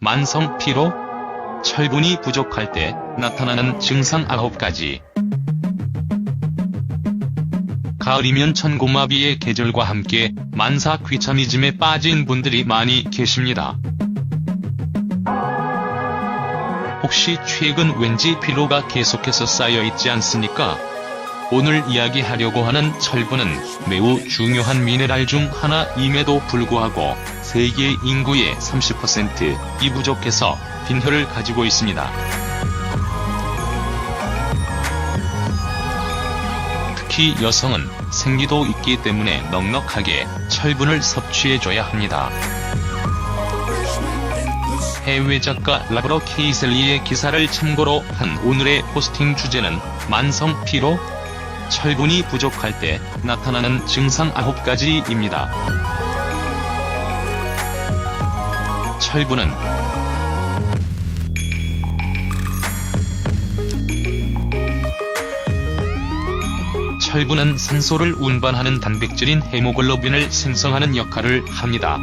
만성 피로? 철분이 부족할 때 나타나는 증상 9가지. 가을이면 천고마비의 계절과 함께 만사 귀차니즘에 빠진 분들이 많이 계십니다. 혹시 최근 왠지 피로가 계속해서 쌓여 있지 않습니까? 오늘 이야기하려고 하는 철분은 매우 중요한 미네랄 중 하나임에도 불구하고 세계 인구의 30%이 부족해서 빈혈을 가지고 있습니다. 특히 여성은 생리도 있기 때문에 넉넉하게 철분을 섭취해줘야 합니다. 해외 작가 라브로 케이슬리의 기사를 참고로 한 오늘의 포스팅 주제는 만성 피로? 철분이 부족할 때 나타나는 증상 9가지입니다. 철분은 철분은 산소를 운반하는 단백질인 헤모글로빈을 생성하는 역할을 합니다.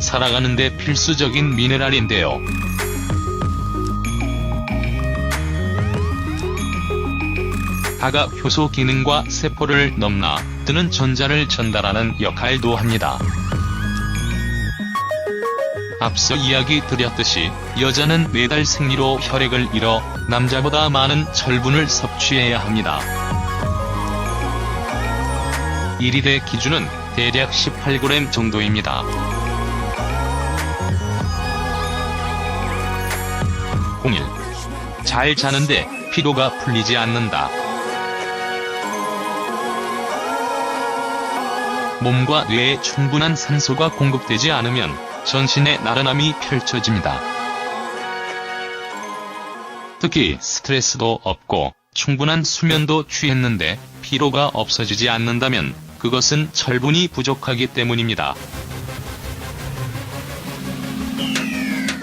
살아가는데 필수적인 미네랄인데요. 다가 효소 기능과 세포를 넘나 뜨는 전자를 전달하는 역할도 합니다. 앞서 이야기 드렸듯이 여자는 매달 생리로 혈액을 잃어 남자보다 많은 철분을 섭취해야 합니다. 1일의 기준은 대략 18g 정도입니다. 01. 잘 자는데 피로가 풀리지 않는다. 몸과 뇌에 충분한 산소가 공급되지 않으면 전신의 나른함이 펼쳐집니다. 특히 스트레스도 없고 충분한 수면도 취했는데 피로가 없어지지 않는다면 그것은 철분이 부족하기 때문입니다.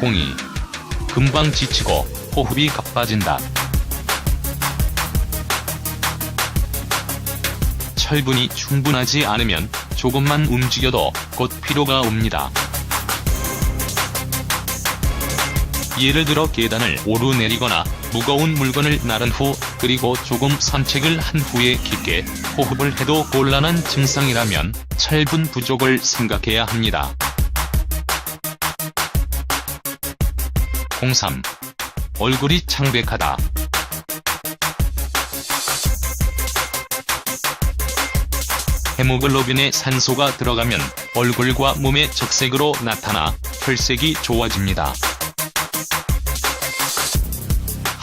02. 금방 지치고 호흡이 가빠진다. 철분이 충분하지 않으면 조금만 움직여도 곧 피로가 옵니다. 예를 들어 계단을 오르내리거나 무거운 물건을 나른 후 그리고 조금 산책을 한 후에 깊게 호흡을 해도 곤란한 증상이라면 철분 부족을 생각해야 합니다. 03. 얼굴이 창백하다. 헤모글로빈에 산소가 들어가면 얼굴과 몸의 적색으로 나타나 혈색이 좋아집니다.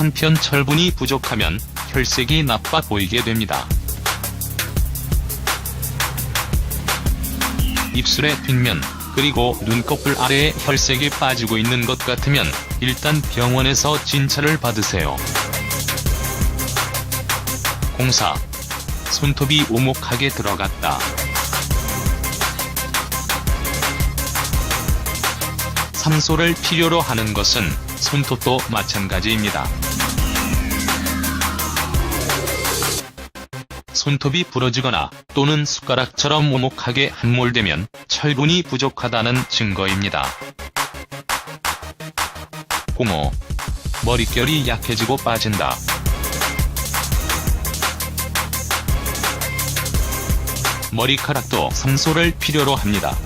한편 철분이 부족하면 혈색이 나빠 보이게 됩니다. 입술의 뒷면, 그리고 눈꺼풀 아래에 혈색이 빠지고 있는 것 같으면 일단 병원에서 진찰을 받으세요. 04. 손톱이 오목하게 들어갔다. 산소를 필요로 하는 것은 손톱도 마찬가지입니다. 손톱이 부러지거나 또는 숟가락처럼 오목하게 함몰되면 철분이 부족하다는 증거입니다. 05. 머릿결이 약해지고 빠진다. 머리카락도 산소를 필요로 합니다.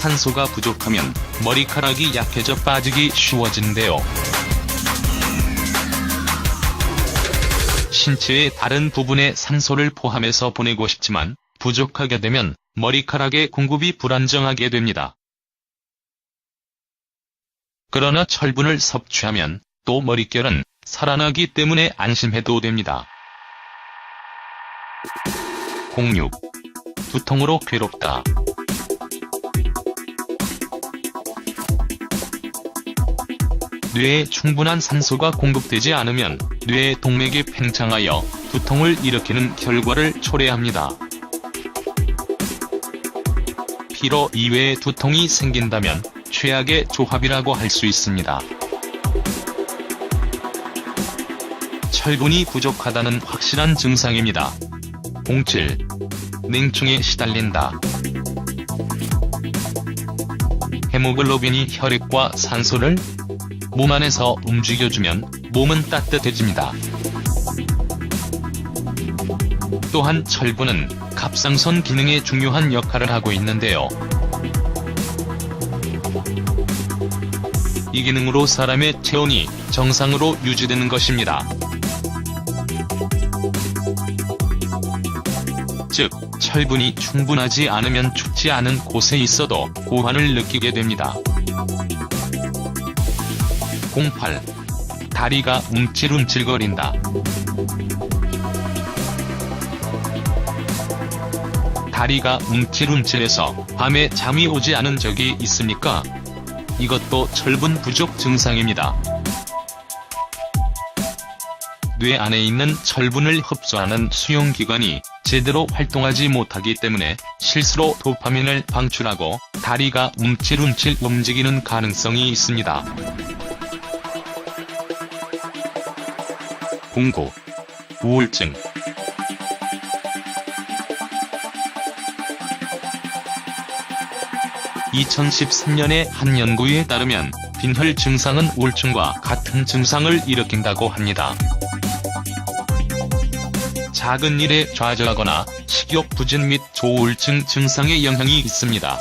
산소가 부족하면 머리카락이 약해져 빠지기 쉬워진대요. 신체의 다른 부분에 산소를 포함해서 보내고 싶지만 부족하게 되면 머리카락의 공급이 불안정하게 됩니다. 그러나 철분을 섭취하면 또 머릿결은 살아나기 때문에 안심해도 됩니다. 06. 두통으로 괴롭다. 뇌에 충분한 산소가 공급되지 않으면 뇌의 동맥이 팽창하여 두통을 일으키는 결과를 초래합니다. 피로 이외의 두통이 생긴다면 최악의 조합이라고 할 수 있습니다. 철분이 부족하다는 확실한 증상입니다. 07. 냉충에 시달린다. 헤모글로빈이 혈액과 산소를 몸 안에서 움직여주면 몸은 따뜻해집니다. 또한 철분은 갑상선 기능에 중요한 역할을 하고 있는데요. 이 기능으로 사람의 체온이 정상으로 유지되는 것입니다. 즉, 철분이 충분하지 않으면 춥지 않은 곳에 있어도 고환을 느끼게 됩니다. 08. 다리가 움찔움찔거린다. 다리가 움찔움찔해서 밤에 잠이 오지 않은 적이 있습니까? 이것도 철분 부족 증상입니다. 뇌 안에 있는 철분을 흡수하는 수용기관이 제대로 활동하지 못하기 때문에 실수로 도파민을 방출하고 다리가 움찔움찔 움직이는 가능성이 있습니다. 09. 우울증 (2013년에) 한 연구에 따르면 빈혈 증상은 우울증과 같은 증상을 일으킨다고 합니다. 작은 일에 좌절하거나 식욕 부진 및 조울증 증상의 영향이 있습니다.